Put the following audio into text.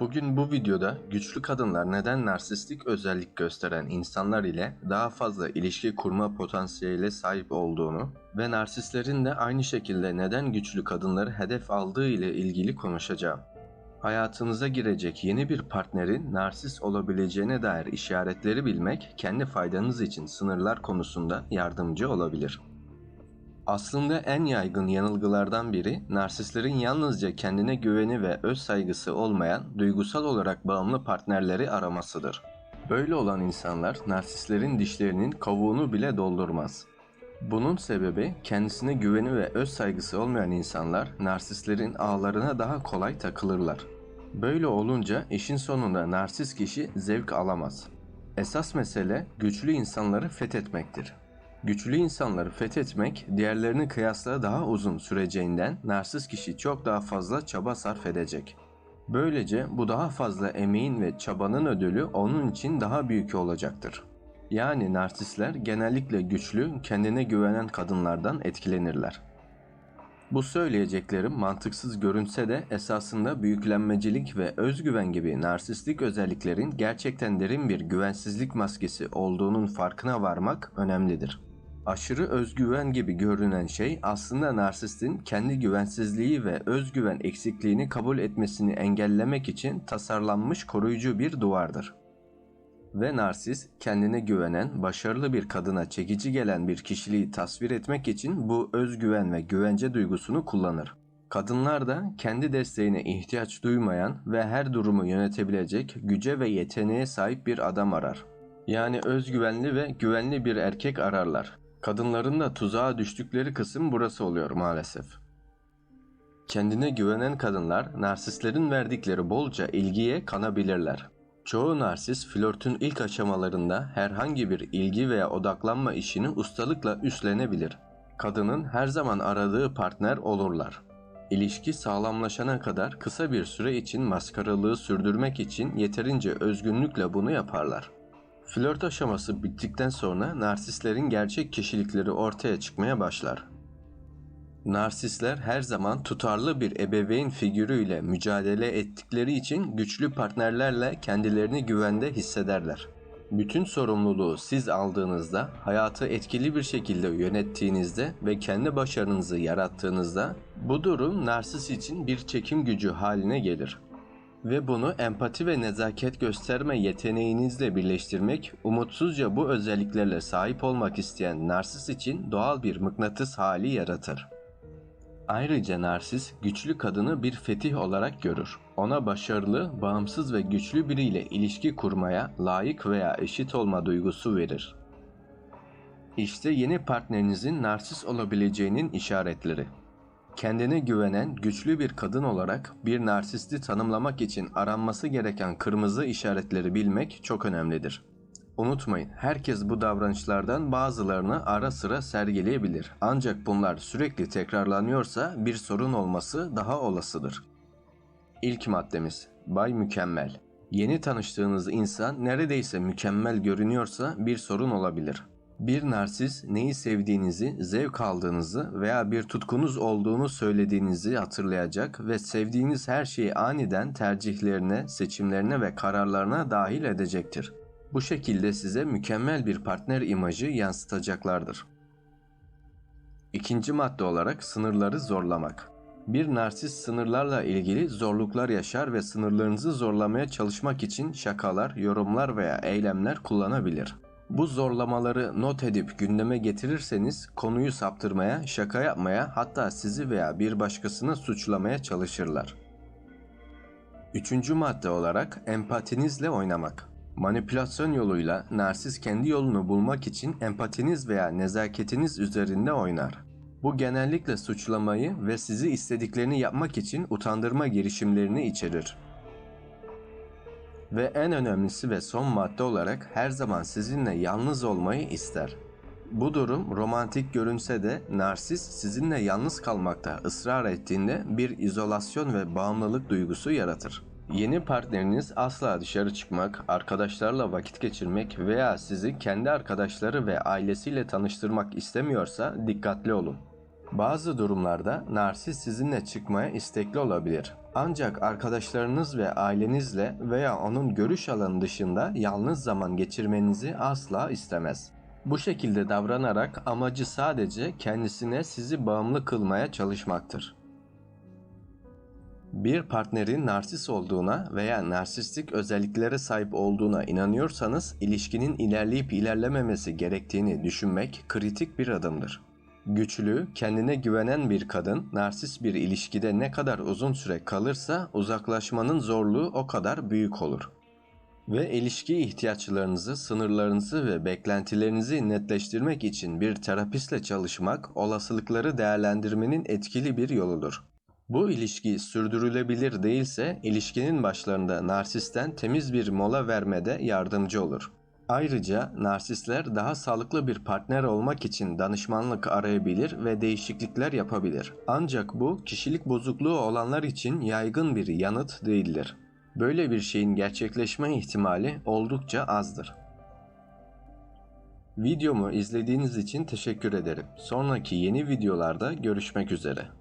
Bugün bu videoda güçlü kadınlar neden narsistik özellik gösteren insanlar ile daha fazla ilişki kurma potansiyeliyle sahip olduğunu ve narsistlerin de aynı şekilde neden güçlü kadınları hedef aldığı ile ilgili konuşacağım. Hayatınıza girecek yeni bir partnerin narsist olabileceğine dair işaretleri bilmek kendi faydanız için sınırlar konusunda yardımcı olabilir. Aslında en yaygın yanılgılardan biri narsistlerin yalnızca kendine güveni ve öz saygısı olmayan duygusal olarak bağımlı partnerleri aramasıdır. Böyle olan insanlar narsistlerin dişlerinin kavuğunu bile doldurmaz. Bunun sebebi kendisine güveni ve öz saygısı olmayan insanlar narsistlerin ağlarına daha kolay takılırlar. Böyle olunca işin sonunda narsist kişi zevk alamaz. Esas mesele güçlü insanları fethetmektir. Güçlü insanları fethetmek diğerlerini kıyasla daha uzun süreceğinden narsist kişi çok daha fazla çaba sarf edecek. Böylece bu daha fazla emeğin ve çabanın ödülü onun için daha büyük olacaktır. Yani narsistler genellikle güçlü, kendine güvenen kadınlardan etkilenirler. Bu söyleyeceklerim mantıksız görünse de esasında büyüklenmecilik ve özgüven gibi narsistlik özelliklerin gerçekten derin bir güvensizlik maskesi olduğunun farkına varmak önemlidir. Aşırı özgüven gibi görünen şey aslında narsistin kendi güvensizliği ve özgüven eksikliğini kabul etmesini engellemek için tasarlanmış koruyucu bir duvardır. Ve narsist kendine güvenen, başarılı bir kadına çekici gelen bir kişiliği tasvir etmek için bu özgüven ve güvence duygusunu kullanır. Kadınlar da kendi desteğine ihtiyaç duymayan ve her durumu yönetebilecek güce ve yeteneğe sahip bir adam arar. Yani özgüvenli ve güvenli bir erkek ararlar. Kadınların da tuzağa düştükleri kısım burası oluyor maalesef. Kendine güvenen kadınlar narsistlerin verdikleri bolca ilgiye kanabilirler. Çoğu narsist flörtün ilk aşamalarında herhangi bir ilgi veya odaklanma işini ustalıkla üstlenebilir. Kadının her zaman aradığı partner olurlar. İlişki sağlamlaşana kadar kısa bir süre için maskaralığı sürdürmek için yeterince özgünlükle bunu yaparlar. Flört aşaması bittikten sonra narsistlerin gerçek kişilikleri ortaya çıkmaya başlar. Narsistler her zaman tutarlı bir ebeveyn figürüyle mücadele ettikleri için güçlü partnerlerle kendilerini güvende hissederler. Bütün sorumluluğu siz aldığınızda, hayatı etkili bir şekilde yönettiğinizde ve kendi başarınızı yarattığınızda bu durum narsist için bir çekim gücü haline gelir. Ve bunu empati ve nezaket gösterme yeteneğinizle birleştirmek, umutsuzca bu özelliklerle sahip olmak isteyen narsist için doğal bir mıknatıs hali yaratır. Ayrıca narsis güçlü kadını bir fetih olarak görür. Ona başarılı, bağımsız ve güçlü biriyle ilişki kurmaya layık veya eşit olma duygusu verir. İşte yeni partnerinizin narsis olabileceğinin işaretleri. Kendine güvenen güçlü bir kadın olarak bir narsisti tanımlamak için aranması gereken kırmızı işaretleri bilmek çok önemlidir. Unutmayın, herkes bu davranışlardan bazılarını ara sıra sergileyebilir. Ancak bunlar sürekli tekrarlanıyorsa bir sorun olması daha olasıdır. İlk maddemiz Bay Mükemmel. Yeni tanıştığınız insan neredeyse mükemmel görünüyorsa bir sorun olabilir. Bir narsis neyi sevdiğinizi, zevk aldığınızı veya bir tutkunuz olduğunu söylediğinizi hatırlayacak ve sevdiğiniz her şeyi aniden tercihlerine, seçimlerine ve kararlarına dahil edecektir. Bu şekilde size mükemmel bir partner imajı yansıtacaklardır. İkinci madde olarak sınırları zorlamak. Bir narsist sınırlarla ilgili zorluklar yaşar ve sınırlarınızı zorlamaya çalışmak için şakalar, yorumlar veya eylemler kullanabilir. Bu zorlamaları not edip gündeme getirirseniz konuyu saptırmaya, şaka yapmaya hatta sizi veya bir başkasını suçlamaya çalışırlar. Üçüncü madde olarak empatinizle oynamak. Manipülasyon yoluyla narsist kendi yolunu bulmak için empatiniz veya nezaketiniz üzerinde oynar. Bu genellikle suçlamayı ve sizi istediklerini yapmak için utandırma girişimlerini içerir. Ve en önemlisi ve son madde olarak her zaman sizinle yalnız olmayı ister. Bu durum romantik görünse de narsist sizinle yalnız kalmakta ısrar ettiğinde bir izolasyon ve bağımlılık duygusu yaratır. Yeni partneriniz asla dışarı çıkmak, arkadaşlarla vakit geçirmek veya sizi kendi arkadaşları ve ailesiyle tanıştırmak istemiyorsa dikkatli olun. Bazı durumlarda narsist sizinle çıkmaya istekli olabilir. Ancak arkadaşlarınız ve ailenizle veya onun görüş alanı dışında yalnız zaman geçirmenizi asla istemez. Bu şekilde davranarak amacı sadece kendisine sizi bağımlı kılmaya çalışmaktır. Bir partnerin narsist olduğuna veya narsistik özelliklere sahip olduğuna inanıyorsanız ilişkinin ilerleyip ilerlememesi gerektiğini düşünmek kritik bir adımdır. Güçlü, kendine güvenen bir kadın narsist bir ilişkide ne kadar uzun süre kalırsa uzaklaşmanın zorluğu o kadar büyük olur. Ve ilişki ihtiyaçlarınızı, sınırlarınızı ve beklentilerinizi netleştirmek için bir terapistle çalışmak olasılıkları değerlendirmenin etkili bir yoludur. Bu ilişki sürdürülebilir değilse ilişkinin başlarında narsisten temiz bir mola vermede yardımcı olur. Ayrıca narsistler daha sağlıklı bir partner olmak için danışmanlık arayabilir ve değişiklikler yapabilir. Ancak bu kişilik bozukluğu olanlar için yaygın bir yanıt değildir. Böyle bir şeyin gerçekleşme ihtimali oldukça azdır. Videomu izlediğiniz için teşekkür ederim. Sonraki yeni videolarda görüşmek üzere.